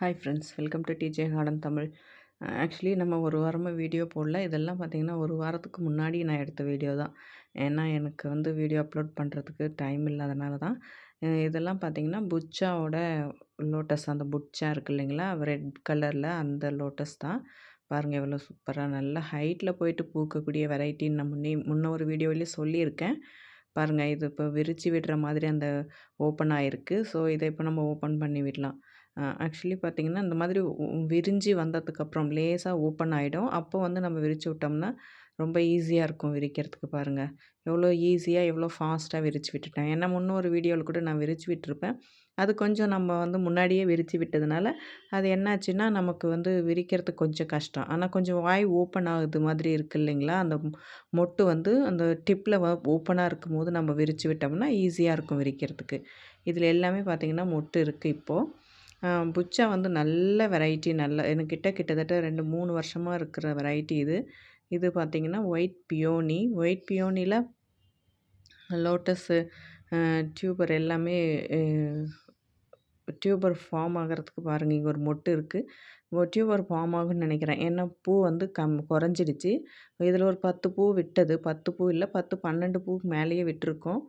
Hi friends welcome to DJ garden Tamil actually நம்ம ஒரு வாரமாக வீடியோ போடல. இதெல்லாம் பார்த்திங்கன்னா ஒரு வாரத்துக்கு முன்னாடி நான் எடுத்த வீடியோ தான். ஏன்னா எனக்கு வந்து வீடியோ அப்லோட் பண்ணுறதுக்கு டைம் இல்லாதனால தான் இதெல்லாம் பார்த்திங்கன்னா புட்சாவோட லோட்டஸ் அந்த புட்சா இருக்கு இல்லைங்களா? ரெட் கலரில் அந்த லோட்டஸ் தான். பாருங்கள் எவ்வளோ சூப்பராக நல்லா ஹைட்டில் போயிட்டு பூக்கக்கூடிய வெரைட்டின்னு நான் முன்னே முன்ன ஒரு வீடியோவிலே சொல்லியிருக்கேன். பாருங்கள் இது இப்போ விரித்து விடுற மாதிரி அந்த ஓப்பன் ஆகிருக்கு ஸோ இதை இப்போ நம்ம ஓப்பன் பண்ணி விடலாம். ஆக்சுவலி பார்த்திங்கன்னா இந்த மாதிரி விரிஞ்சு வந்ததுக்கப்புறம் லேசாக ஓப்பன் ஆகிடும் அப்போ வந்து நம்ம விரித்து விட்டோம்னா ரொம்ப ஈஸியாக இருக்கும் விரிக்கிறதுக்கு பாருங்கள் எவ்வளோ ஈஸியாக எவ்வளோ ஃபாஸ்ட்டாக விரித்து விட்டுட்டேன். ஏன்னா முன்னொரு வீடியோவில் கூட நான் விரித்து விட்டுருப்பேன். அது கொஞ்சம் நம்ம வந்து முன்னாடியே விரித்து விட்டதுனால அது என்னாச்சுன்னா நமக்கு வந்து விரிக்கிறதுக்கு கொஞ்சம் கஷ்டம். ஆனால் கொஞ்சம் வாய் ஓப்பன் ஆகுது மாதிரி இருக்கு இல்லைங்களா? அந்த மொட்டு வந்து அந்த டிப்பில் ஓப்பனாக இருக்கும் போது நம்ம விரித்து விட்டோம்னா ஈஸியாக இருக்கும் விரிக்கிறதுக்கு. இதில் எல்லாமே பார்த்திங்கன்னா மொட்டு இருக்குது இப்போது புச்சா வந்து நல்ல வெரைட்டி நல்ல என்கிட்ட கிட்டத்தட்ட ரெண்டு மூணு வருஷமாக இருக்கிற வெரைட்டி இது. இது பார்த்திங்கன்னா ஒயிட் பியோனி ஒயிட் பியோனியில் லோட்டஸ்ஸு டியூபர் எல்லாமே டியூபர் ஃபார்ம் ஆகிறதுக்கு பாருங்கள் இங்கே ஒரு மொட்டு இருக்குது டியூபர் ஃபார்ம் ஆகும்னு நினைக்கிறேன். ஏன்னா பூ வந்து கம் குறைஞ்சிடுச்சு. இதில் ஒரு பத்து பூ விட்டது. பத்து பூ இல்லை பத்து பன்னெண்டு பூக்கு மேலேயே விட்டுருக்கோம்.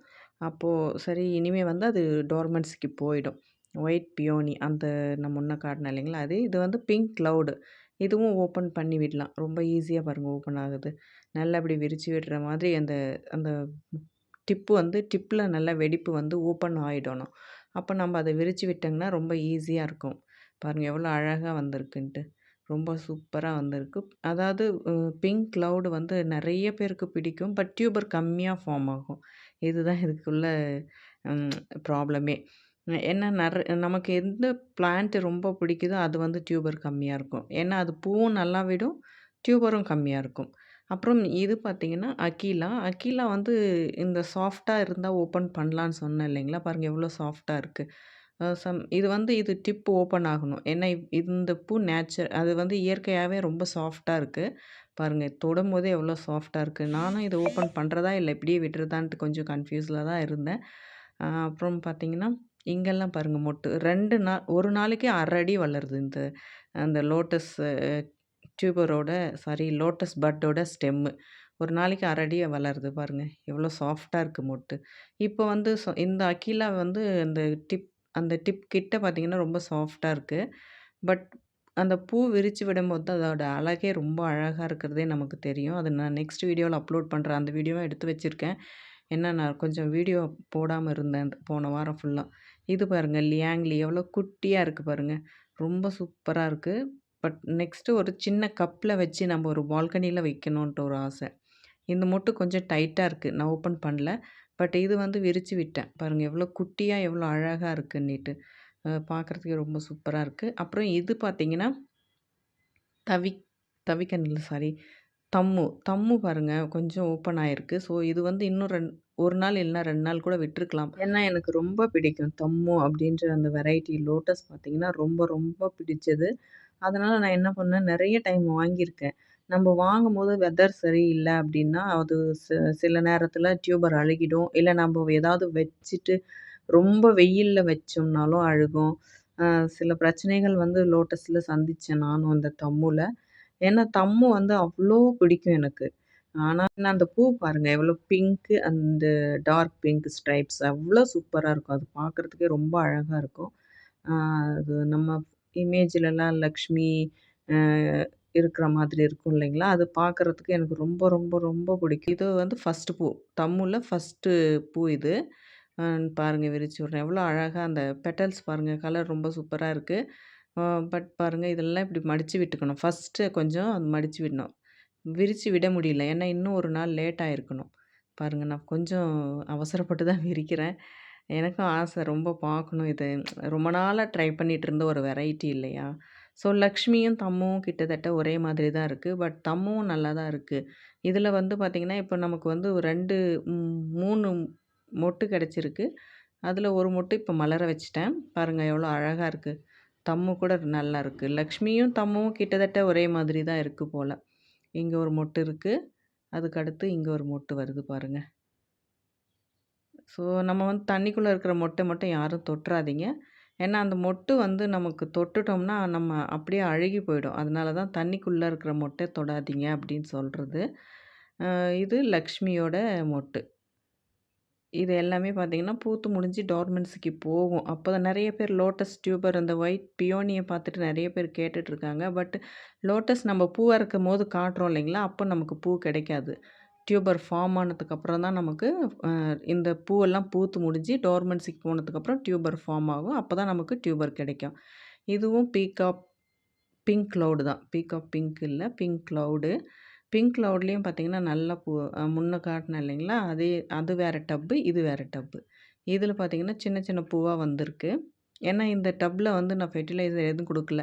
அப்போது சரி இனிமேல் வந்து அது டோர்மெண்ட்ஸ்க்கு போயிடும். ஒயிட் பியோனி அந்த நான் ஒன்றை காட்டினேன் இல்லைங்களா? அது இது வந்து பிங்க் க்ளவுடு இதுவும் ஓப்பன் பண்ணி விடலாம். ரொம்ப ஈஸியாக பாருங்கள் ஓப்பன் ஆகுது. நல்லா அப்படி விரித்து விடுற மாதிரி அந்த அந்த டிப்பு வந்து டிப்பில் நல்லா வெடிப்பு வந்து ஓப்பன் ஆகிடணும் அப்போ நம்ம அதை விரித்து விட்டோங்கன்னா ரொம்ப ஈஸியாக இருக்கும். பாருங்கள் எவ்வளோ அழகாக வந்திருக்குன்ட்டு. ரொம்ப சூப்பராக வந்திருக்கு. அதாவது பிங்க் க்ளவுடு வந்து நிறைய பேருக்கு பிடிக்கும். பட் டியூபர் கம்மியாக ஃபார்ம் ஆகும். இதுதான் இதுக்குள்ள ப்ராப்ளமே ஏன்னா நிற நமக்கு எந்த பிளான்ட்டு ரொம்ப பிடிக்குதோ அது வந்து டியூபர் கம்மியாக இருக்கும். ஏன்னா அது பூவும் நல்லா விடும் டியூபரும் கம்மியாக இருக்கும். அப்புறம் இது பார்த்திங்கன்னா அக்கீலா அக்கீலா வந்து இந்த சாஃப்டாக இருந்தால் ஓப்பன் பண்ணலான்னு சொன்னேன் இல்லைங்களா? பாருங்கள் எவ்வளோ சாஃப்டாக இருக்குது சம் இது வந்து இது டிப் ஓப்பன் ஆகணும். ஏன்னா இந்த பூ நேச்சர் அது வந்து இயற்கையாகவே ரொம்ப சாஃப்டாக இருக்குது பாருங்கள் தொடும் போதே எவ்வளோ சாஃப்டாக இருக்குது நானும் இது ஓப்பன் பண்ணுறதா இல்லை இப்படியே விடுறதான்ட்டு கொஞ்சம் கன்ஃபியூஸில் தான் இருந்தேன். அப்புறம் பார்த்தீங்கன்னா இங்கெல்லாம் பாருங்கள் மொட்டு. ரெண்டு நாள் ஒரு நாளைக்கு அரை அடி வளருது இந்த அந்த லோட்டஸ் டியூபரோட சாரி லோட்டஸ் பட்டோட ஸ்டெம்மு. ஒரு நாளைக்கு அரை வளருது பாருங்கள் எவ்வளோ சாஃப்டாக இருக்குது மொட்டு. இப்போ வந்து சொ- இந்த அக்கீலா வந்து அந்த டிப் அந்த டிப் கிட்ட பார்த்தீங்கன்னா ரொம்ப சாஃப்டாக இருக்குது பட் அந்த பூ விரித்து விடும்போது தான் அதோட அழகே ரொம்ப அழகாக இருக்கிறதே நமக்கு தெரியும். அது நான் நெக்ஸ்ட் வீடியோவில் அப்லோட் பண்ணுறேன் அந்த வீடியோவை எடுத்து வச்சுருக்கேன். ஏன்னா நான் கொஞ்சம் வீடியோ போடாமல் இருந்தேன் போன வாரம் ஃபுல்லாக இது பாருங்கள் லியாங்லி எவ்வளோ குட்டியாக இருக்குது பாருங்கள் ரொம்ப சூப்பராக இருக்குது பட் நெக்ஸ்ட்டு ஒரு சின்ன கப்பில் வச்சு நம்ம ஒரு பால்கனியில் வைக்கணுன்ட்டு ஒரு ஆசை. இந்த மொட்டு கொஞ்சம் டைட்டாக இருக்குது நான் ஓப்பன் பண்ணல. பட் இது வந்து விரித்து விட்டேன். பாருங்கள் எவ்வளோ குட்டியாக எவ்வளோ அழகாக இருக்குன்னுட்டு. பார்க்குறதுக்கு ரொம்ப சூப்பராக இருக்குது அப்புறம் இது பார்த்திங்கன்னா தவி தவிக்கன் சாரி தம்மு தம்மு பாருங்க. கொஞ்சம் ஓப்பன் ஆயிருக்கு. ஸோ இது வந்து இன்னும் ரெண் ஒரு நாள் இல்லைனா ரெண்டு நாள் கூட விட்டுருக்கலாம். ஏன்னா எனக்கு ரொம்ப பிடிக்கும் தம்மு அப்படின்ற அந்த வெரைட்டி லோட்டஸ் பார்த்தீங்கன்னா ரொம்ப ரொம்ப பிடிச்சது. அதனால் நான் என்ன பண்ணேன்? நிறைய டைம் வாங்கியிருக்கேன். நம்ம வாங்கும்போது வெதர் சரியில்லை அப்படின்னா அது சி- சில நேரத்தில் டியூபர் அழுகிடும். இல்லை நம்ம ஏதாவது வச்சுட்டு ரொம்ப வெயிலில் வச்சோம்னாலும் அழுகும். சில பிரச்சனைகள் வந்து லோட்டஸில் சந்தித்தேன் நானும் அந்த தம்முல. ஏன்னா தம்மு வந்து அவ்வளோ பிடிக்கும் எனக்கு. ஆனால் நான் அந்த பூ பாருங்கள் எவ்வளோ பிங்க்கு அந்த டார்க் பிங்க் ஸ்ட்ரைப்ஸ் அவ்வளோ சூப்பராக இருக்கும். அது பார்க்குறதுக்கே ரொம்ப அழகாக இருக்கும். அது நம்ம இமேஜ்லலாம் லக்ஷ்மி இருக்கிற மாதிரி இருக்கும் இல்லைங்களா? அது பார்க்குறதுக்கு எனக்கு ரொம்ப ரொம்ப ரொம்ப பிடிக்கும். இது வந்து ஃபஸ்ட்டு பூ. தம்முல ஃபஸ்ட்டு பூ இது. பாருங்கள் விரிச்சு விட்றேன். எவ்வளோ அழகாக அந்த பெட்டல்ஸ் பாருங்கள் கலர் ரொம்ப சூப்பராக இருக்குது பட் பாருங்கள் இதெல்லாம் இப்படி மடித்து விட்டுக்கணும். ஃபஸ்ட்டு கொஞ்சம் மடித்து விடணும். விரித்து விட முடியல. ஏன்னா இன்னும் ஒரு நாள் லேட் ஆகிருக்கணும் பாருங்கள் நான் கொஞ்சம் அவசரப்பட்டு தான் விரிக்கிறேன். எனக்கும் ஆசை. ரொம்ப பார்க்கணும் இது. ரொம்ப நாளாக ட்ரை பண்ணிகிட்டு இருந்த ஒரு வெரைட்டி இல்லையா? ஸோ லக்ஷ்மியும் தம்மும் கிட்டத்தட்ட ஒரே மாதிரி தான் இருக்குது பட் தம்மும் நல்லா தான் இருக்குது இதில் வந்து பார்த்திங்கன்னா இப்போ நமக்கு வந்து ரெண்டு மூணு மொட்டு கிடச்சிருக்கு. அதில் ஒரு மொட்டு இப்போ மலர வச்சுட்டேன். பாருங்கள் எவ்வளோ அழகாக இருக்குது தம்மு கூட நல்லா இருக்குது லக்ஷ்மியும் தம்மும் கிட்டத்தட்ட ஒரே மாதிரி தான் இருக்குது போல். இங்கே ஒரு மொட்டு இருக்குது அதுக்கடுத்து இங்கே ஒரு மொட்டு வருது பாருங்கள் ஸோ நம்ம வந்து தண்ணிக்குள்ளே இருக்கிற மொட்டை மட்டும் யாரும் தொட்டுறாதீங்க. ஏன்னா அந்த மொட்டு வந்து நமக்கு தொட்டுட்டோம்னா நம்ம அப்படியே அழுகி போயிடும். அதனால தான் தண்ணிக்குள்ளே இருக்கிற மொட்டை தொடாதீங்க அப்படின்னு சொல்கிறது இது லக்ஷ்மியோட மொட்டு. இது எல்லாமே பார்த்திங்கன்னா பூத்து முடிஞ்சு டார்மெண்ட்ஸுக்கு போகும். அப்பதான் நிறைய பேர் லோட்டஸ் டியூபர் அந்த ஒயிட் பியோனியை பார்த்துட்டு நிறைய பேர் கேட்டுட்ருக்காங்க. பட் லோட்டஸ் நம்ம பூவா இருக்கும்போது காட்டுறோம் இல்லைங்களா? அப்போ நமக்கு பூ கிடைக்காது. டியூபர் ஃபார்ம் ஆனதுக்கப்புறம் தான் நமக்கு இந்த பூவெல்லாம் பூத்து முடிஞ்சு டோர்மெண்ட்ஸுக்கு போனதுக்கப்புறம் டியூபர் ஃபார்ம் ஆகும். அப்போ தான் நமக்கு டியூபர் கிடைக்கும். இதுவும் பீகாக் பிங்க் க்ளவுடு தான். பீகாக் பிங்க் இல்லை பிங்க் க்ளவுடு பிங்க் க்ளவுட்லேயும் பார்த்திங்கன்னா நல்லா பூ முன்னே முன்ன இல்லைங்களா? அதே அது வேற டப்பு. இது வேறு டப்பு. இதில் பார்த்திங்கன்னா சின்ன சின்ன பூவாக வந்திருக்கு. ஏன்னா இந்த டப்பில் வந்து நான் ஃபெர்டிலைசர் எதுவும் கொடுக்கல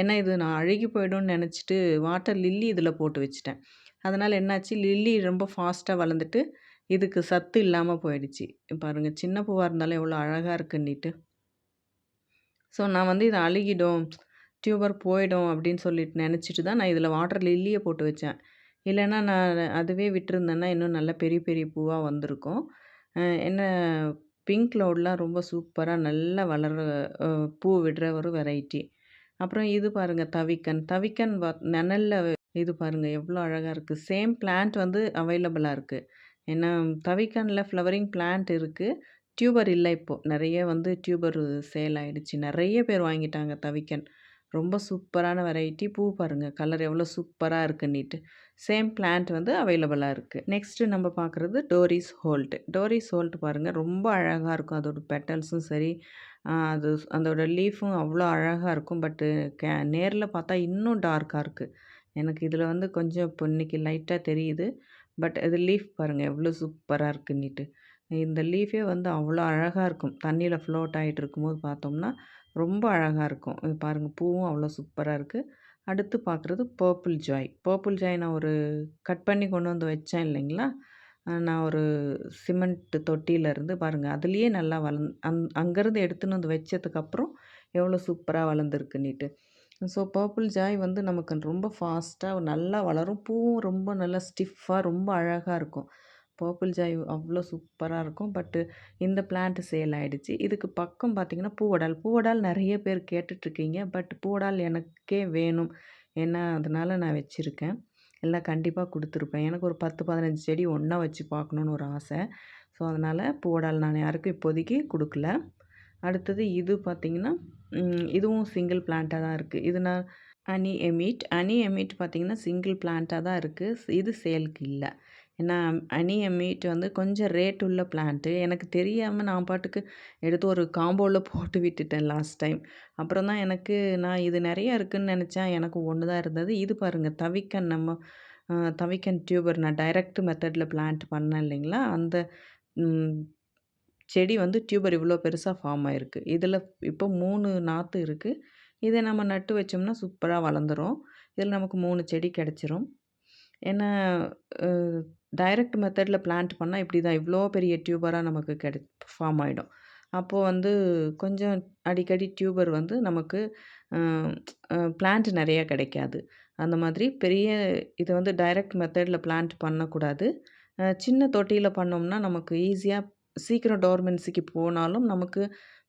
ஏன்னா இது நான் அழுகி போயிடும்னு நினச்சிட்டு வாட்டர் லில்லி இதில் போட்டு வச்சுட்டேன். அதனால் என்னாச்சு, லில்லி ரொம்ப ஃபாஸ்ட்டாக வளர்ந்துட்டு, இதுக்கு சத்து இல்லாமல் போயிடுச்சு. பாருங்கள் சின்ன பூவாக இருந்தாலும் எவ்வளோ அழகாக இருக்குன்னிட்டு. ஸோ நான் வந்து இதை அழுகிடும், டியூபர் போயிடும் அப்படின்னு சொல்லிட்டு நினச்சிட்டு தான் நான் இதில் வாட்டர் லில்லியை போட்டு வச்சேன். இல்லைன்னா நான் அதுவே விட்டுருந்தேன்னா, இன்னும் நல்ல பெரிய பெரிய பூவாக வந்திருக்கும். என்ன பிங்க் கிளவுட்லாம் ரொம்ப சூப்பராக நல்லா வளர பூ விடுற ஒரு வெரைட்டி. அப்புறம் இது பாருங்கள் தவிக்கன். தவிக்கன் வ நெனலில் இது பாருங்கள் எவ்வளோ அழகாக இருக்குது சேம் பிளான்ட் வந்து அவைலபிளாக இருக்குது ஏன்னா தவிக்கனில் ஃப்ளவரிங் பிளான்ட் இருக்குது டியூபர் இல்லை இப்போ. நிறைய வந்து டியூபர் சேல் ஆகிடுச்சு நிறைய பேர் வாங்கிட்டாங்க தவிக்கன். ரொம்ப சூப்பரான வெரைட்டி. பூ பாருங்கள் கலர் எவ்வளோ சூப்பராக இருக்குன்னிட்டு. சேம் பிளான்ட் வந்து அவைலபிளாக இருக்குது நெக்ஸ்ட்டு நம்ம பார்க்குறது டோரிஸ் ஹோல்ட். டோரிஸ் ஹோல்ட் பாருங்கள் ரொம்ப அழகாக இருக்கும். அதோட பெட்டல்ஸும் சரி, அது அதோட லீஃபும் அவ்வளோ அழகாக இருக்கும். பட்டு கே நேரில் பார்த்தா இன்னும் டார்க்காக இருக்குது எனக்கு இதில் வந்து கொஞ்சம் இப்போ இன்னைக்கு லைட்டாக தெரியுது. பட் இது லீஃப் பாருங்கள் எவ்வளோ சூப்பராக இருக்குன்னிட்டு. இந்த லீஃபே வந்து அவ்வளோ அழகாக இருக்கும். தண்ணியில் ஃப்ளோட் ஆகிட்டு இருக்கும்போது பார்த்தோம்னா, ரொம்ப அழகாக இருக்கும். இது பூவும் அவ்வளோ சூப்பராக இருக்குது அடுத்து பார்க்குறது பர்பிள் ஜாய். பர்பிள் ஜாய் நான் ஒரு கட் பண்ணி கொண்டு வந்து வச்சேன் இல்லைங்களா? நான் ஒரு சிமெண்ட் தொட்டியிலேருந்து பாருங்கள் அதுலேயே நல்லா வளந் அங் அங்கேருந்து எடுத்துன்னு வந்து வச்சதுக்கப்புறம் எவ்வளோ சூப்பராக வளர்ந்துருக்குன்னிட்டு. ஸோ பர்பிள் ஜாய் வந்து நமக்கு ரொம்ப ஃபாஸ்ட்டாக நல்லா வளரும். பூவும் ரொம்ப நல்லா ஸ்டிஃபாக ரொம்ப அழகாக இருக்கும். பர்பிள் ஜாய் அவ்வளோ சூப்பராக இருக்கும். பட்டு இந்த பிளான்ட் சேல் ஆகிடுச்சு இதுக்கு பக்கம் பார்த்திங்கன்னா பூவடால். பூவடால் நிறைய பேர் கேட்டுட்ருக்கீங்க. பட் பூவடால் எனக்கே வேணும். ஏன்னா அதனால் நான் வச்சுருக்கேன் எல்லாம் கண்டிப்பாக கொடுத்துருப்பேன் எனக்கு ஒரு 10, 15 செடி ஒன்றா வச்சு பார்க்கணுன்னு ஒரு ஆசை. ஸோ அதனால் பூவடால் நான் யாருக்கும் இப்போதைக்கு கொடுக்கல அடுத்தது இது பார்த்தீங்கன்னா, இதுவும் சிங்கிள் பிளான்ட்டாக தான் இருக்குது இது நான் அனி எமிட் அனி எமிட் பார்த்திங்கன்னா சிங்கிள் பிளான்ட்டாக தான் இருக்குது இது சேலுக்கு இல்லை ஏன்னா அனி எமீட் வந்து கொஞ்சம் ரேட் உள்ள பிளான்ட்டு. எனக்கு தெரியாமல் நான் பாட்டுக்கு எடுத்து ஒரு காம்போவில் போட்டு விட்டுட்டேன் லாஸ்ட் டைம். அப்புறம் தான் எனக்கு நான் இது நிறையா இருக்குதுன்னு நினச்சேன் எனக்கு ஒன்று தான் இருந்தது. இது பாருங்கள் தவிக்கன் நம்ம தவிக்கன் டியூபர் நான் டைரக்ட் மெத்தடில் பிளான்ட் பண்ணேன் இல்லைங்களா? அந்த செடி வந்து டியூபர் இவ்வளோ பெருசாக ஃபார்ம் ஆகிருக்கு இதில் இப்போ மூணு நாற்று இருக்குது இதை நம்ம நட்டு வச்சோம்னா சூப்பராக வளர்ந்துரும். இதில் நமக்கு மூணு செடி கிடச்சிரும் ஏன்னா டைரக்ட் மெத்தடில் பிளான்ட் பண்ணால் இப்படி தான் இவ்வளோ பெரிய டியூபராக நமக்கு கிடை ஃபார்ம் ஆகிடும் அப்போது வந்து கொஞ்சம் அடிக்கடி டியூபர் வந்து நமக்கு பிளான்ட் நிறையா கிடைக்காது. அந்த மாதிரி பெரிய இதை வந்து டைரக்ட் மெத்தடில் பிளான்ட் பண்ணக்கூடாது. சின்ன தொட்டியில் பண்ணோம்னா நமக்கு ஈஸியாக சீக்கிரம் டோர்மென்சிக்கு போனாலும் நமக்கு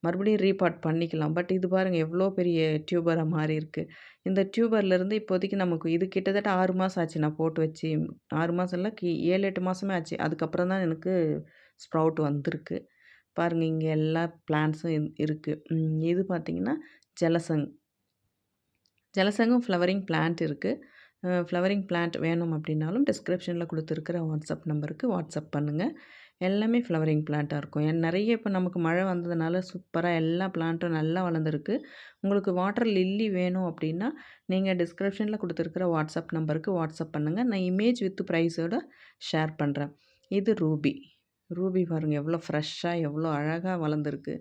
மறுபடியும் ரீபாட் பண்ணிக்கலாம். பட் இது பாருங்கள் எவ்வளோ பெரிய டியூபராக மாறி இருக்குது இந்த டியூபர்லேருந்து இப்போதைக்கு நமக்கு இது கிட்டத்தட்ட ஆறு மாதம் ஆச்சு நான் போட்டு வச்சு. ஆறு மாதம் இல்லை கி ஏழு எட்டு மாதமே ஆச்சு. அதுக்கப்புறம் தான் எனக்கு ஸ்ப்ரவுட் வந்திருக்கு. பாருங்கள் இங்கே எல்லா பிளான்ஸும் இருக்குது இது பார்த்திங்கன்னா ஜலசங். ஜலசங்கும் ஃப்ளவரிங் பிளான்ட் இருக்குது ஃப்ளவரிங் பிளான்ட் வேணும் அப்படின்னாலும் டிஸ்கிரிப்ஷனில் கொடுத்துருக்கிற வாட்ஸ்அப் நம்பருக்கு வாட்ஸ்அப் பண்ணுங்கள் எல்லாமே ஃப்ளவரிங் பிளான்ட்டாக இருக்கும். ஏன் நிறைய இப்போ நமக்கு மழை வந்ததுனால சூப்பராக எல்லா பிளான்ட்டும் நல்லா வளர்ந்துருக்கு. உங்களுக்கு வாட்டர் லில்லி வேணும் அப்படின்னா, நீங்கள் டிஸ்கிரிப்ஷனில் கொடுத்துருக்கிற வாட்ஸ்அப் நம்பருக்கு வாட்ஸ்அப் பண்ணுங்கள் நான் இமேஜ் வித் ப்ரைஸோடு ஷேர் பண்ணுறேன் இது ரூபி. ரூபி பாருங்கள் எவ்வளோ ஃப்ரெஷ்ஷாக எவ்வளோ அழகாக வளர்ந்துருக்கு.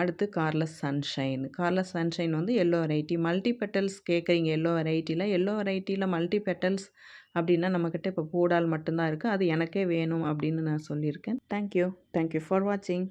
அடுத்து கார்லஸ் சன்ஷைன். கார்லஸ் சன்ஷைன் வந்து எல்லோ வெரைட்டி. மல்டி பெட்டல்ஸ் கேட்குறீங்க எல்லோ வெரைட்டியில் எல்லோ வெரைட்டியில் மல்டி பெட்டல்ஸ் அப்படின்னா நம்மக்கிட்ட இப்போ பூடால் மட்டும்தான் இருக்குது அது எனக்கே வேணும் அப்படின்னு நான் சொல்லியிருக்கேன். Thank you. Thank you for வாட்சிங்.